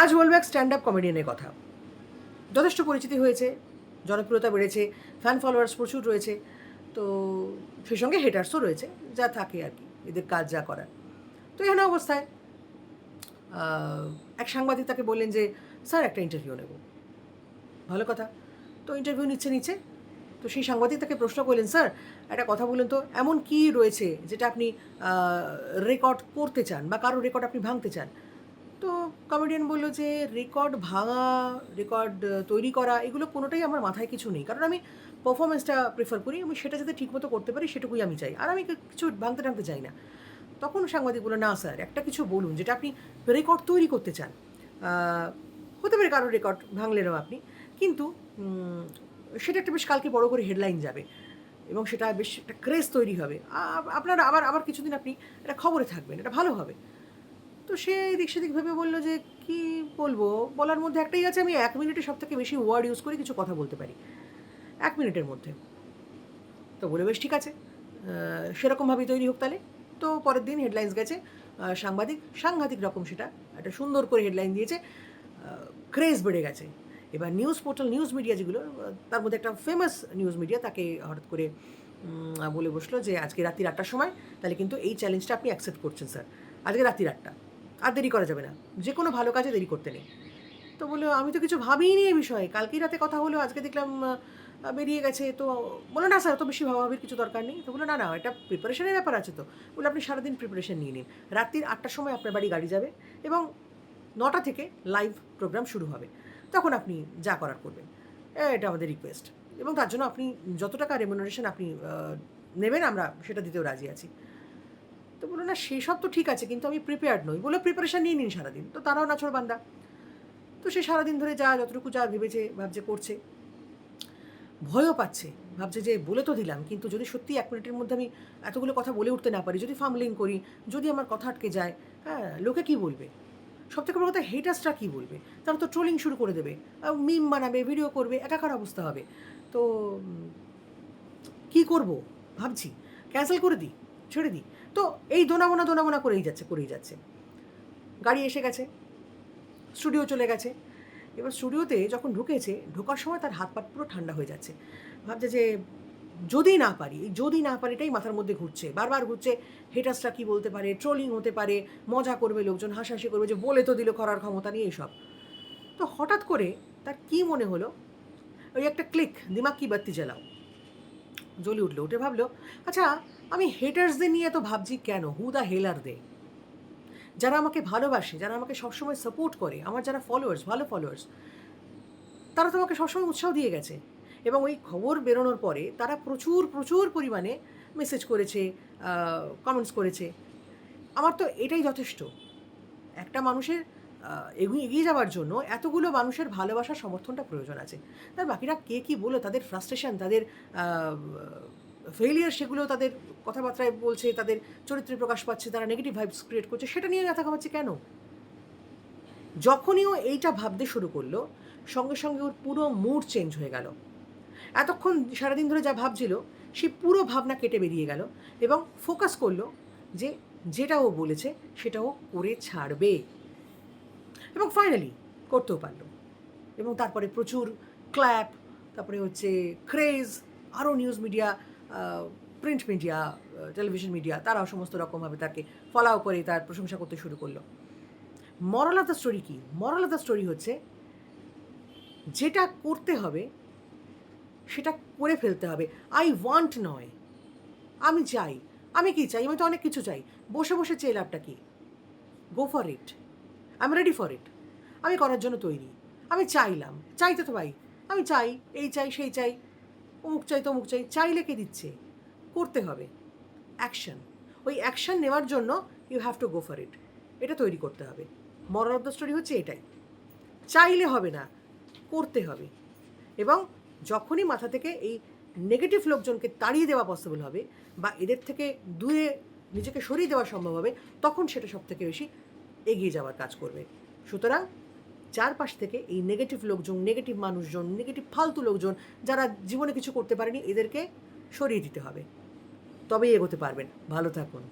আজ বলব এক স্ট্যান্ড আপ কমেডিয়ানের কথা। যথেষ্ট পরিচিতি হয়েছে, জনপ্রিয়তা বেড়েছে ফ্যান ফলোয়ার্স প্রচুর রয়েছে, তো সেই সঙ্গে হেটার্সও রয়েছে, যা থাকে আর কি, এদের কাজ যা করার। তো এখানে অবস্থায়। এক সাংবাদিক তাকে বললেন যে, স্যার, একটা ইন্টারভিউ নেব। ভালো কথা। তো ইন্টারভিউ নিচ্ছে নিচ্ছে তো সেই সাংবাদিক তাকে প্রশ্ন করলেন, স্যার, একটা কথা বলুন তো, এমন কি রয়েছে যেটা আপনি রেকর্ড করতে চান বা কারও রেকর্ড আপনি ভাঙতে চান? তো কমেডিয়ান বলল যে রেকর্ড ভাঙা রেকর্ড তৈরি করা, এগুলো কোনোটাই আমার মাথায় কিছু নেই। কারণ আমি পারফরমেন্সটা প্রেফার করি, আমি সেটা যাতে ঠিকমতো করতে পারি, সেটুকুই আমি চাই। আর আমি কিছু ভাঙতে টাঙতে চাই না। তখন সাংবাদিক বলল, না, স্যার, একটা কিছু বলুন, যেটা আপনি রেকর্ড তৈরি করতে চান। হতে পারে কারোর রেকর্ড ভাঙলেনও আপনি, কিন্তু সেটা একটা বেশ কালকে বড় করে হেডলাইন যাবে এবং সেটা বেশ একটা ক্রেজ তৈরি হবে। আপনারা আবার আবার কিছুদিন আপনি এটা খবরে থাকবেন, এটা ভালো হবে। তো সে এদিক সেদিক ভেবে বলল যে, কি বলব? বলার মধ্যে একটাই আছে, আমি এক মিনিটে সব থেকে বেশি ওয়ার্ড ইউজ করে, কিছু কথা বলতে পারি। এক মিনিটের মধ্যে। তো বলে, বেশ ঠিক আছে সেরকমভাবেই তৈরি হোক তাহলে। তো পরের দিন হেডলাইন্স গেছে সাংবাদিক, সাংঘাতিক রকম সেটা, একটা সুন্দর করে হেডলাইন দিয়েছে ক্রেজ বেড়ে গেছে। এবার নিউজ পোর্টাল নিউজ মিডিয়া যেগুলো তার মধ্যে একটা ফেমাস নিউজ মিডিয়া তাকে হঠাৎ করে বলে বসল যে, আজকে রাত্রি আটটার সময়, তাহলে কিন্তু এই চ্যালেঞ্জটা আপনি অ্যাকসেপ্ট করছেন স্যার আজকে রাত্রি আটটা। আর দেরি করা যাবে না। যে কোনো ভালো কাজে দেরি করতে নেই। তো বলল, আমি তো কিছু ভাবিনি এই বিষয়ে। কালকেই রাতে কথা হলো, আজকে দেখলাম বেরিয়ে গেছে। তো বলো না স্যার তো বেশি ভাবাভাবির কিছু দরকার নেই। তো বলল, না না, এটা প্রিপারেশনের ব্যাপার আছে তো। বলে আপনি সারাদিন প্রিপারেশন নিয়ে নিন। রাত্রির আটটার সময় আপনার বাড়ি গাড়ি যাবে এবং নটা থেকে লাইভ প্রোগ্রাম শুরু হবে। তখন আপনি যা করার করবেন। এটা আমাদের রিকোয়েস্ট এবং তার জন্য আপনি যত টাকা রেমুনারেশন আপনি নেবেন, আমরা সেটা দিতেও রাজি আছি। তো বলল, না সেসব তো ঠিক আছে, কিন্তু আমি প্রিপেয়ার্ড নই। বলে প্রিপারেশান নিয়ে নিন সারাদিন। তো তারাও নাচড় বান্দা। তো সে সারাদিন ধরে যা যতটুকু যা ভেবেছে, ভাবছে, করছে। ভয়ও পাচ্ছে, ভাবছে যে, বলে তো দিলাম, কিন্তু যদি সত্যি এক মিনিটের মধ্যে আমি এতগুলো কথা বলে উঠতে না পারি, যদি ফামলিং করি, যদি আমার কথা আটকে যায় হ্যাঁ লোকে কি বলবে? সব থেকে বড় কথা হেটার্সরা কী বলবে? তারা তো ট্রোলিং শুরু করে দেবে মিম বানাবে ভিডিও করবে, একাকার অবস্থা হবে। তো কি করব? ভাবছি ক্যান্সেল করে দিই, ছেড়ে দিই। তো এই দোনামোনা দোনামোনা করেই যাচ্ছে করেই যাচ্ছে। গাড়ি এসে গেছে, স্টুডিও চলে গেছে। এবার স্টুডিওতে যখন ঢুকেছে, ঢোকার সময় তার হাত পা পুরো ঠান্ডা হয়ে যাচ্ছে। ভাবছে যে যদি না পারি যদি না পারি এটাই মাথার মধ্যে ঘুরছে। বারবার ঘুরছে হেটার্সরা কী বলতে পারে, ট্রোলিং হতে পারে, মজা করবে লোকজন, হাসাহাসি করবে যে বলে তো দিল করার ক্ষমতা নিয়ে এইসব তো হঠাৎ করে তার কি মনে হলো? ওই একটা ক্লিক, দিমাগ কি বাত্তি জ্বালাও। জ্বলে উঠল, উঠে ভাবলো আচ্ছা আমি হেটার্সদের নিয়ে এত ভাবছি কেন? হু দ্য হেলার দে যারা আমাকে ভালোবাসে, যারা আমাকে সবসময় সাপোর্ট করে, আমার যারা ফলোয়ার্স ভালো ফলোয়ার্স তারা তো আমাকে সবসময় উৎসাহ দিয়ে গেছে। এবং ওই খবর বেরোনোর পরে তারা প্রচুর প্রচুর পরিমাণে মেসেজ করেছে কমেন্টস করেছে। আমার তো এটাই যথেষ্ট। একটা মানুষের এগিয়ে যাওয়ার জন্য এতগুলো মানুষের ভালোবাসার সমর্থনটা প্রয়োজন আছে। তার বাকিরা কে কী বলো, তাদের ফ্রাস্ট্রেশন তাদের ফেলিয়ার সেগুলো তাদের কথাবার্তায় বলছে, তাদের চরিত্রে প্রকাশ পাচ্ছে, তারা নেগেটিভ ভাইবস ক্রিয়েট করছে, সেটা নিয়ে মাথা ঘামাচ্ছে কেন? যখনই ও এইটা ভাবতে শুরু করল, সঙ্গে সঙ্গে ওর পুরো মুড চেঞ্জ হয়ে গেল। এতক্ষণ সারাদিন ধরে যা ভাবছিল, সে পুরো ভাবনা কেটে বেরিয়ে গেল এবং ফোকাস করল যে যেটা ও বলেছে, সেটা ও করে ছাড়বে। এবং ফাইনালি করতেও পারল। এবং তারপরে প্রচুর ক্ল্যাপ তারপরে হচ্ছে ক্রেজ আরও news media print media television media তারাও সমস্ত রকমভাবে তাকে ফলাও করে তার প্রশংসা করতে শুরু করল। মরাল অফ দ্য স্টোরি কী? মরাল অফ দ্য স্টোরি হচ্ছে, যেটা করতে হবে, সেটা করে ফেলতে হবে। আই ওয়ান্ট নয়। আমি চাই। আমি কি চাই? আমি তো অনেক কিছু চাই। বসে বসে চেয়ে লাভটা কি? Go for it I am ready for it আমি করার জন্য তৈরি। আমি চাইলাম। চাইতে তো ভাই আমি চাই, এই চাই, সেই চাই। অমুক চাই তমুক চাই, চাইলে কে দিচ্ছে? করতে হবে। অ্যাকশন ওই অ্যাকশন নেওয়ার জন্য you have to go for it এটা তৈরি করতে হবে। মরাল অফ দ্য স্টোরি হচ্ছে এটাই। চাইলে হবে না, করতে হবে। এবং যখনই মাথা থেকে এই নেগেটিভ লোকজনকে তাড়িয়ে দেওয়া পসিবল হবে বা এদের থেকে দূরে নিজেকে সরিয়ে দেওয়া সম্ভব হবে, তখন সেটা সব থেকে বেশি এগিয়ে যাওয়ার কাজ করবে। সুতরাং চারপাশ থেকে এই নেগেটিভ লোকজন নেগেটিভ মানুষজন নেগেটিভ ফালতু লোকজন যারা জীবনে কিছু করতে পারেনি, এদেরকে সরিয়ে দিতে হবে। তবেই এগোতে পারবেন। ভালো থাকুন।